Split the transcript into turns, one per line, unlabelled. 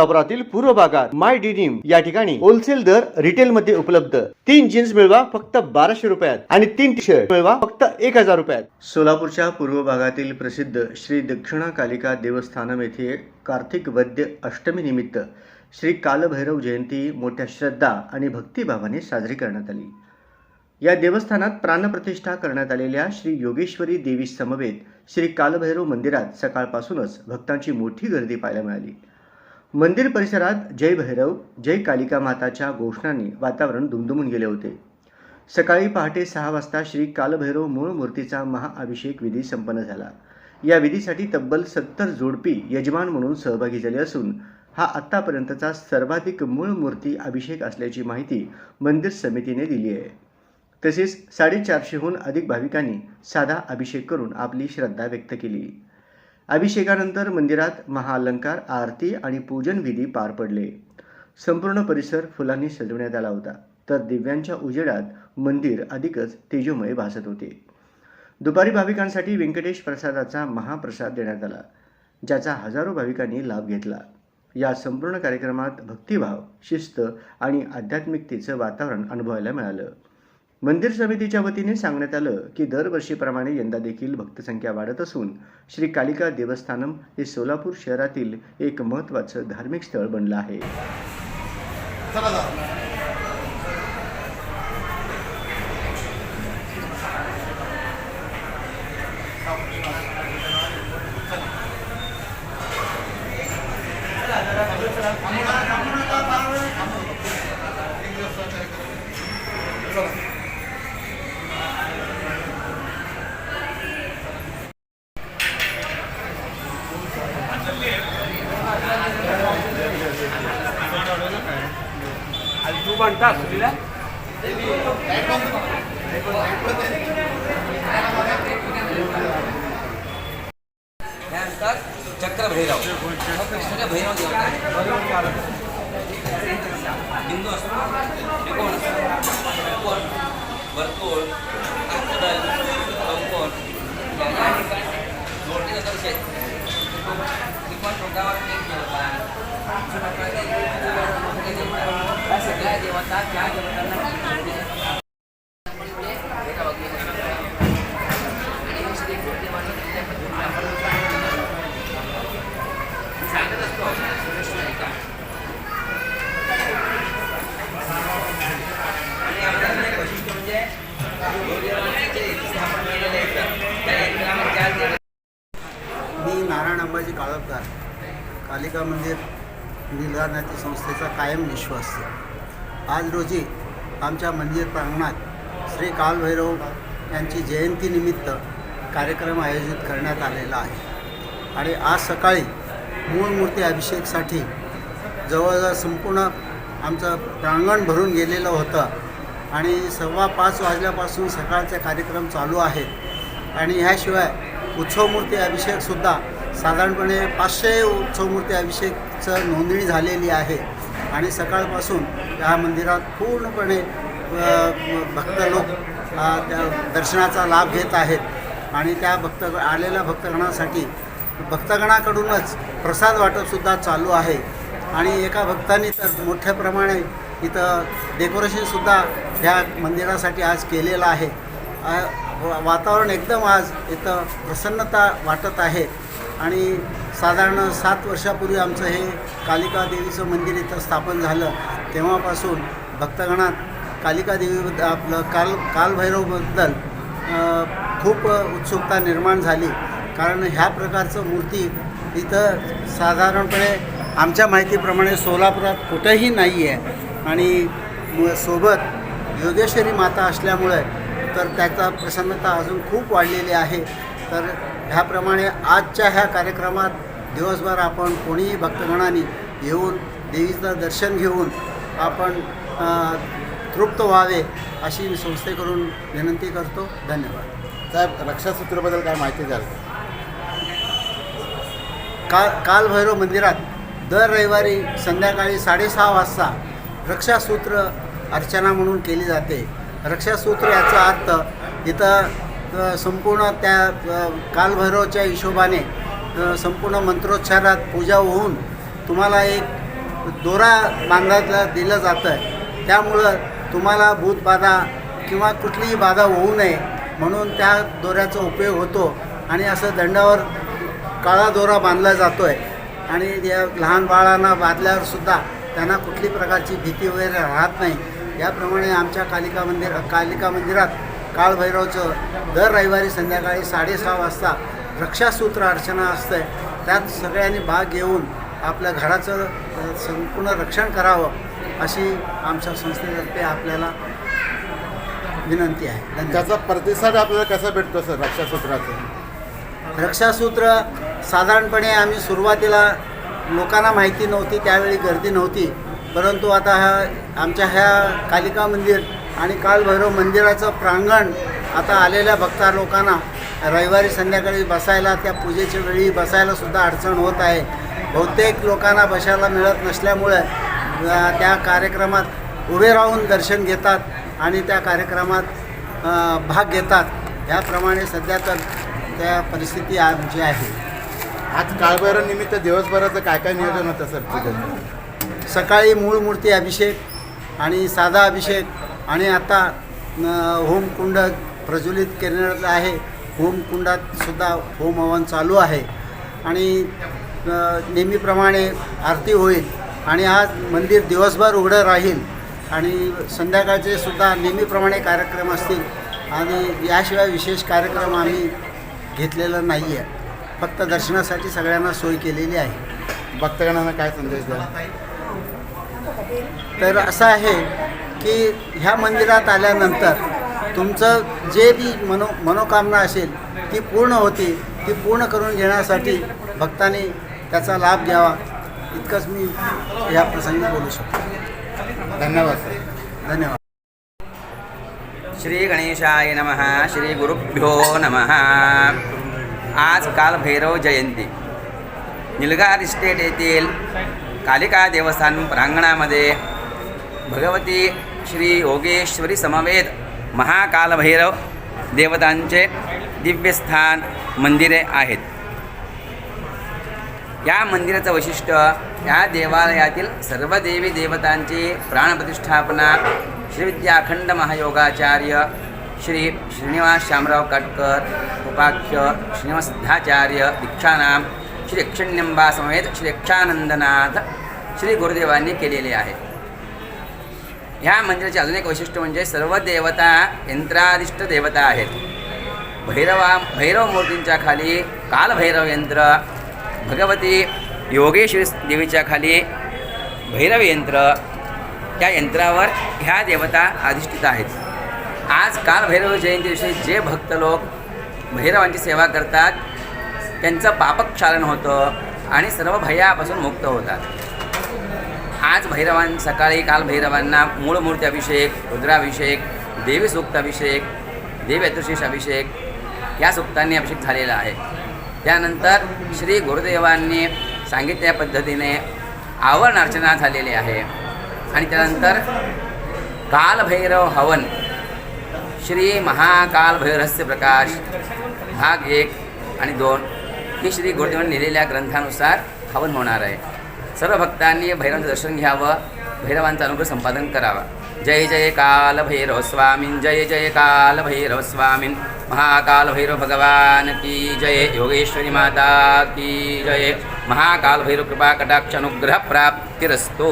सोलापुरातील पूर्व भागात माय डिनिम या ठिकाणी होलसेल दर रिटेल मध्ये उपलब्ध. तीन जीन्स मिळवा फक्त बाराशे रुपयात आणि तीन टी शर्ट मिळवा फक्त एक हजार रुपयात. सोलापूरच्या पूर्व भागातील प्रसिद्ध श्री दक्षिणा कालिका देवस्थानम येथे कार्तिक वद्य अष्टमी निमित्त श्री कालभैरव जयंती मोठ्या श्रद्धा आणि भक्तिभावाने साजरी करण्यात आली. या देवस्थानात प्राणप्रतिष्ठा करण्यात आलेल्या श्री योगेश्वरी देवी समवेत श्री कालभैरव मंदिरात सकाळपासूनच भक्तांची मोठी गर्दी पाहायला मिळाली. मंदिर परिसरात जय भैरव जय कालिका माताच्या घोषणांनी वातावरण दुमदुमून गेले होते. सकाळी पहाटे सहा वाजता श्री कालभैरव मूळ मूर्तीचा महाअभिषेक विधी संपन्न झाला. या विधीसाठी तब्बल सत्तर जोडपी यजमान म्हणून सहभागी झाले असून हा आत्तापर्यंतचा सर्वाधिक मूळ मूर्ती अभिषेक असल्याची माहिती मंदिर समितीने दिली आहे. तसेच साडेचारशेहून अधिक भाविकांनी साधा अभिषेक करून आपली श्रद्धा व्यक्त केली. अभिषेकानंतर मंदिरात महाअलंकार आरती आणि पूजन विधी पार पडले. संपूर्ण परिसर फुलांनी सजवण्यात आला होता. तर दिव्यांच्या उजेडात मंदिर अधिकच तेजोमय भासत होते. दुपारी भाविकांसाठी व्यंकटेश प्रसादाचा महाप्रसाद देण्यात आला ज्याचा हजारो भाविकांनी लाभ घेतला. या संपूर्ण कार्यक्रमात भक्तिभाव शिस्त आणि आध्यात्मिकतेचं वातावरण अनुभवायला मिळालं. मंदिर समितीच्या वतीने सांगण्यात आलं की दरवर्षीप्रमाणे यंदा देखील भक्तसंख्या वाढत असून श्री कालिका देवस्थानम हे सोलापूर शहरातील एक महत्त्वाचं धार्मिक स्थळ बनलं आहे.
तू
त्यानंतर चक्र भैरव. हा कृष्णाच्या भैरव देवता बिंदू असतो. त्रिकोण असतो. त्रिकोण वर्तुळ अष्टदल चौकोन या ठिकाणी जोडलेलं दर्शक त्रिकोण तोंडावर एक देवता अशा प्रकारे मोठे देवता या सगळ्या देवता त्या देवतांना
मी नारायण अंबाजी काळपकार कालिका मंदिर निर्धारण्याच्या संस्थेचा कायम विश्वास. आज रोजी आमच्या मंदिर प्रांगणात श्री कालभैरव यांची जयंतीनिमित्त कार्यक्रम आयोजित करण्यात आलेला आहे. आणि आज सकाळी मूळ मूर्ती अभिषेकसाठी जवळजवळ संपूर्ण आमचं प्रांगण भरून गेलेलं होतं. आणि सव्वा पाच वाजल्यापासून सकाळचे कार्यक्रम चालू आहेत. आणि ह्याशिवाय उत्सवमूर्ती अभिषेकसुद्धा साधारणपणे पाचशे उत्सवमूर्ती अभिषेकचं नोंदणी झालेली आहे. आणि सकाळपासून या मंदिरात पूर्णपणे भक्त लोक त्या दर्शनाचा लाभ घेत आहेत. आणि त्या भक्त आलेल्या भक्तगणासाठी भक्तगणाकडूनच प्रसाद वाटपसुद्धा चालू आहे. आणि एका भक्तांनी तर मोठ्या प्रमाणे इथं डेकोरेशनसुद्धा ह्या मंदिरासाठी आज केलेलं आहे. वातावरण एकदम आज इथं प्रसन्नता वाटत आहे. आणि साधारण सात वर्षापूर्वी आमचं हे कालिका देवीचं मंदिर इथं स्थापन झालं. तेव्हापासून भक्तगणात कालिका देवीबद्दल आपलं काल कालभैरवबद्दल खूप उत्सुकता निर्माण झाली. कारण ह्या प्रकारचं मूर्ती इथं साधारणपणे आमच्या माहितीप्रमाणे सोलापुरात कुठंही नाही आहे. आणि सोबत योगेश्वरी माता असल्यामुळे तर त्याचा प्रसन्नता अजून खूप वाढलेली आहे. तर ह्याप्रमाणे आजच्या ह्या कार्यक्रमात दिवसभर आपण कोणीही भक्तगणांनी येऊन देवीचं दर्शन घेऊन आपण तृप्त व्हावे अशी मी संस्थेकडून विनंती करतो. धन्यवाद.
साहेब रक्षासूत्राबद्दल काय माहिती द्याल?
काल कालभैरव मंदिरात दर रविवारी संध्याकाळी साडेसहा वाजता रक्षासूत्र अर्चना म्हणून केली जाते. रक्षासूत्र याचा अर्थ इथं संपूर्ण त्या कालभैरवच्या हिशोबाने संपूर्ण मंत्रोच्चारात पूजा होऊन तुम्हाला एक दोरा बांधायला दिलं जातं आहे त्यामुळं तुम्हाला भूतबाधा किंवा कुठलीही बाधा होऊ नये म्हणून त्या दोऱ्याचा उपयोग होतो आणि असं दंडावर काळा दोरा बांधला जातो आहे आणि या लहान बाळांना बांधल्यावरसुद्धा त्यांना कुठली प्रकारची भीती वगैरे राहत नाही. याप्रमाणे आमच्या कालिका मंदिर कालिका मंदिरात काळभैरवचं दर रविवारी संध्याकाळी साडेसहा वाजता रक्षासूत्र अर्चना असते. त्यात सगळ्यांनी भाग घेऊन आपल्या घराचं संपूर्ण रक्षण करावं अशी आमच्या संस्थेतर्फे आपल्याला विनंती आहे.
त्याचा प्रतिसाद आपल्याला कसा भेटतो सर रक्षासूत्राचा?
रक्षासूत्र साधारणपणे आम्ही सुरुवातीला लोकांना माहिती नव्हती त्यावेळी गर्दी नव्हती. परंतु आता हा आमच्या ह्या कालिका मंदिर आणि कालभैरव मंदिराचं प्रांगण आता आलेल्या भक्ता लोकांना रविवारी संध्याकाळी बसायला त्या पूजेच्या वेळी बसायला सुद्धा अडचण होत आहे. बहुतेक लोकांना बसायला मिळत नसल्यामुळे त्या कार्यक्रमात उभे राहून दर्शन घेतात आणि त्या कार्यक्रमात भाग घेतात. याप्रमाणे सध्या तर त्या परिस्थिती आमची आहे.
आज काळभैरव निमित्त दिवसभराचं काय काय नियोजन होतं सर?
सकाळी मूळ मूर्ती अभिषेक आणि साधा अभिषेक आणि आता होमकुंड प्रज्वलित केलेलं आहे. होमकुंडात सुद्धा होम हवन चालू आहे. आणि नेहमीप्रमाणे आरती होईल. आणि आज मंदिर दिवसभर उघडं राहील. आणि संध्याकाळचे सुद्धा नेहमीप्रमाणे कार्यक्रम असतील. आणि याशिवाय विशेष कार्यक्रम आम्ही घेतलेला नाही आहे फक्त दर्शनासाठी सगळ्यांना सोय केलेली आहे.
भक्तगणांना काय संदेश द्या
तर असं आहे की ह्या मंदिरात आल्यानंतर तुमचं जे बी मनो मनोकामना असेल ती पूर्ण होती ती पूर्ण करून घेण्यासाठी भक्तांनी त्याचा लाभ घ्यावा. इतकंच मी या प्रसंगी बोलू शकतो.
धन्यवाद. सर
धन्यवाद.
श्री गणेशाय नमः श्री गुरुभ्यो नमः. आज कालभैरव जयंती. निलगार इस्टेट येथील कालिका देवस्थान प्रांगणामध्ये भगवती श्री योगेश्वरी समवेद महाकालभैरव देवतांचे दिव्यस्थान मंदिरे आहेत. या मंदिराचं वैशिष्ट्य या देवालयातील सर्व देवी देवतांची प्राणप्रतिष्ठापना श्री महायोगाचार्य श्री श्रीनिवास शामराव काटकर उपाख्य श्रीनिवास सिद्धाचार्य दीक्षानाम श्री अक्षण्यंबा समेत श्री अक्षानंदनाथ श्री गुरुदेवांनी केलेले आहे ह्या मंदिराचे अजून एक वैशिष्ट्य म्हणजे सर्व देवता यंत्रादिष्ट देवता आहेत. भैरवा भैरव मूर्तींच्या खाली कालभैरव यंत्र भगवती योगेश्वरी देवीच्या खाली भैरव यंत्र त्या यंत्रावर ह्या देवता अधिष्ठित आहेत. आज कालभैरव जयंती दिवशी जे भक्त लोक भैरवांची सेवा करतात त्यांचं पापक्षालन होतं आणि सर्व भयापासून मुक्त होतात. आज भैरवान सकाळी काल भैरवांना मूळमूर्ती अभिषेक रुद्राभिषेक देवी सूक्त अभिषेक देवी अभिषेक या सूक्तांनी अभिषेक झालेला आहे. त्यानंतर श्री गुरुदेवांनी सांगितल्या पद्धतीने आवरण अर्चना झालेली आहे. आणि त्यानंतर कालभैरव हवन श्री महाकालभैरहस्य प्रकाश भाग एक आणि दोन ही श्री गुरुदेवांनी लिहिलेल्या ग्रंथानुसार हवन होणार आहे. सर्व भक्तांनी भैरवांचं दर्शन घ्यावं भैरवांचा अनुग्रह संपादन करावा. जय जय काल भैरव स्वामीन जय जय काल भैरव स्वामीन. महाकाल भैरव भगवान की जय योगेश्वरी माता की जय. महाकाल भैरव कृपा कटाक्ष अनुग्रह प्राप्तिरस्तो.